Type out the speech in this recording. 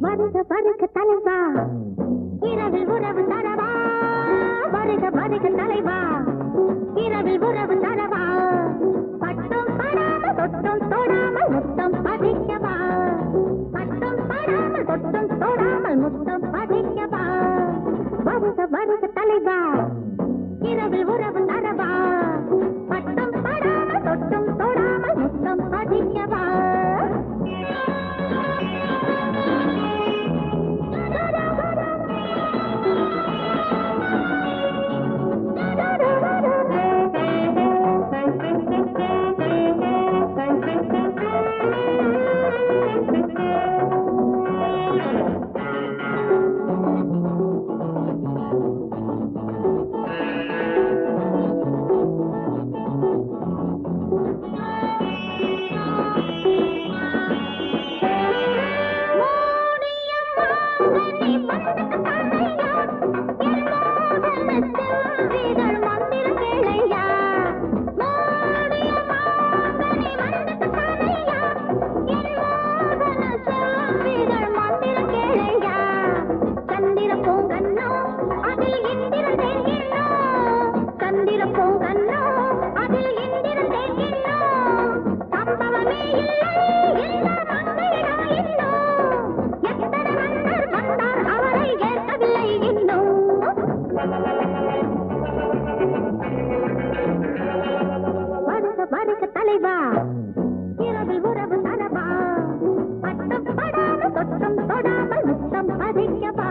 வருக வருக தலைவா. இரவில் உறவு தரவா. வருக வருக தலைவா. இரவில் உறவு தரவா. பட்டும் படாம தொட்டும் தொடாமல் முத்தம் பதிக்கவா. பட்டும் படாமல் தொட்டும் தொடாமல் முத்தம் பதிக்கவா. வருக வருக தலைவா. இரவில் உறவு తెలివా ఇరవై ఉరవు తనవా పట్టం పడాలు కొట్టం తొడాపై ముత్తం పదించవా